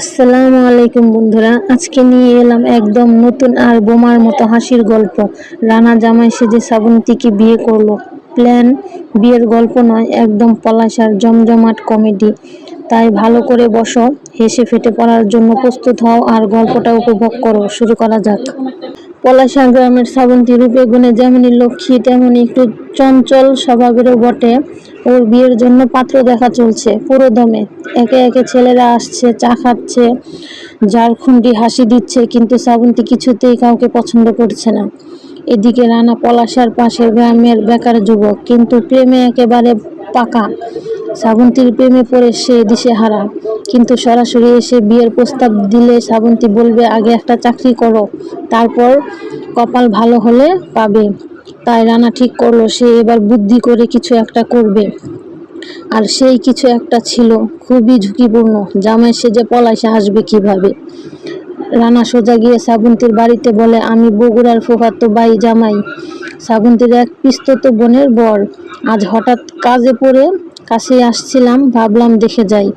আসসালামু আলাইকুম বন্ধুরা, আজকে নিয়ে এলাম একদম নতুন আর বোমার মতো হাসির গল্প। রানা জামাই সেজে শ্রাবন্তীকে বিয়ে করল, প্ল্যান বিয়ের গল্প নয়, একদম পলাশার জমজমাট কমেডি। তাই ভালো করে বসো, হেসে ফেটে পড়ার জন্য প্রস্তুত হও আর গল্পটা উপভোগ করো, শুরু করা যাক। পলাশা গ্রামের শ্রাবন্তী রূপে গুণে যেমনই লক্ষ্মী, তেমনই একটু চঞ্চল স্বভাবেরও বটে। ওর বিয়ের জন্য পাত্র দেখা চলছে পুরো দমে। একে একে ছেলেরা আসছে, চা খাচ্ছে ঝাড়খুন্ডি হাসি দিচ্ছে, কিন্তু শ্রাবন্তী কিছুতেই কাউকে পছন্দ করছে না। এদিকে রানা পলাশার পাশের গ্রামের বেকার যুবক, কিন্তু প্রেমে একেবারে পাকা শ্রাবন্তীর প্রেমে পড়ে সে দিশেহারা কিন্তু সরাসরি এসে বিয়ের প্রস্তাব দিলে শ্রাবন্তী বলবে, আগে একটা চাকরি করো, তারপর কপাল ভালো হলে পাবে। তাই রানা ঠিক করল, সে এবার বুদ্ধি করে কিছু একটা করবে। আর সেই কিছু একটা ছিল, খুবই ঝুঁকিপূর্ণ। জামাই সেজে পলাশে আসবে কীভাবে? রানা সোজা গিয়ে শ্রাবন্তীর বাড়িতে বলে, আমি বগুড়ার ফুফাতো বাই জামাই। শ্রাবন্তীর এক পিস্তত বোনের বর। আজ হঠাৎ কাজে পড়ে কাছে আসছিলাম, ভাবলাম দেখে যাই।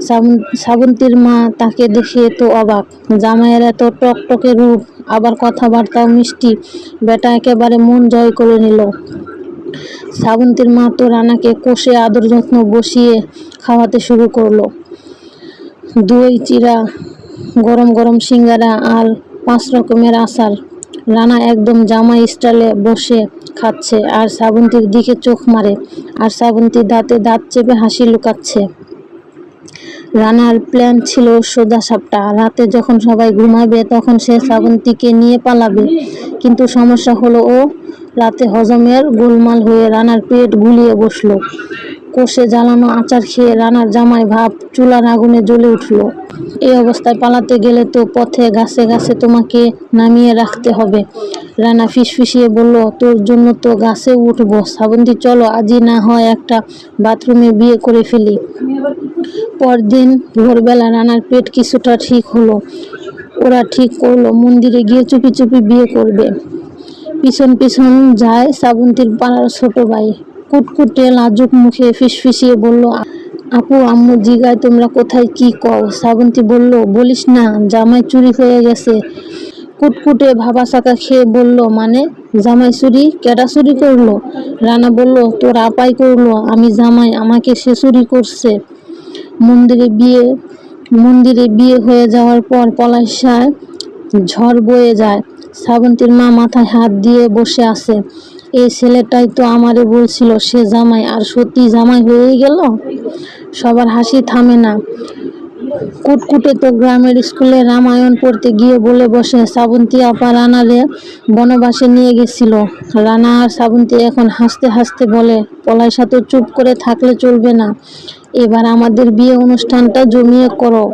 শ্রাবন- শ্রাবন্তীর মা তাকে দেখে তো অবাক। জামাইয়ের এত টকটকে রূপ, আবার কথাবার্তাও মিষ্টি। বেটা একেবারে মন জয় করে নিল। শ্রাবন্তীর মা তো রানাকে কষে আদর যত্ন বসিয়ে খাওয়াতে শুরু করল। দই, চিরা, গরম গরম সিঙ্গারা আর পাঁচ রকমের আচার। রানা একদম জামাই স্টাইলে বসে খাচ্ছে আর শ্রাবন্তীর দিকে চোখ মারে আর শ্রাবন্তী দাঁতে দাঁত চেপে হাসি লুকাচ্ছে। রানার প্ল্যান ছিল সোজা সাপটা। রাতে যখন সবাই ঘুমাবে, তখন সে শ্রাবন্তীকে নিয়ে পালাবে। কিন্তু সমস্যা হলো ও রাতে হজমের গোলমাল হয়ে রানার পেট গুলিয়ে বসল। কষে জ্বালানো আচার খেয়ে রানার জামাই ভাব চুলার আগুনে জ্বলে উঠল। এই অবস্থায় পালাতে গেলে তো পথে গাছে গাছে তোমাকে নামিয়ে রাখতে হবে। রানা ফিসফিসিয়ে বলল, তোর জন্য তো গাছে উঠবো। শ্রাবন্তী চলো আজই না হয় একটা বাথরুমে বিয়ে করে ফেলি। পরদিন ভোরবেলা রানার পেট কিছুটা ঠিক হলো। ওরা ঠিক করল, মন্দিরে গিয়ে চুপি চুপি বিয়ে করবে। পিছন পিছন যায় শ্রাবন্তীর পাড়ার ছোট ভাই। কুটকুটে লাজুক মুখে ফিসফিসিয়ে বলল, আপু, আম্মু জিগায় তোমরা কোথায় কি কও? শ্রাবন্তী বলল, বলিস না, জামাই চুরি হয়ে গেছে। কুটকুটে ভাবা চাকা খেয়ে বলল মানে জামাই চুরি? কেডা চুরি করল? রানা বলল, তোর আপাই করল, আমি জামাই, আমাকে সে চুরি করছে। মন্দিরে বিয়ে মন্দিরে বিয়ে হয়ে যাওয়ার পর পলাশায় ঝড় বয়ে যায়। শ্রাবন্তীর মা মাথায় হাত দিয়ে বসে আছে। এই ছেলেটাই তো আমারে বলছিল, সে জামাই, আর সত্যি জামাই হয়েই গেল? সবার হাসি থামে না। কুটকুটে তো গ্রামের স্কুলে রামায়ণ পড়তে গিয়ে বলে বসে শ্রাবন্তী আপা রানারে বনবাসে নিয়ে গেছিল। রানা আর শ্রাবন্তী এখন হাসতে হাসতে বলে পলাইশা সাথে চুপ করে থাকলে চলবে না। এবার আমাদের বিয়ে অনুষ্ঠানটা জমিয়ে করো।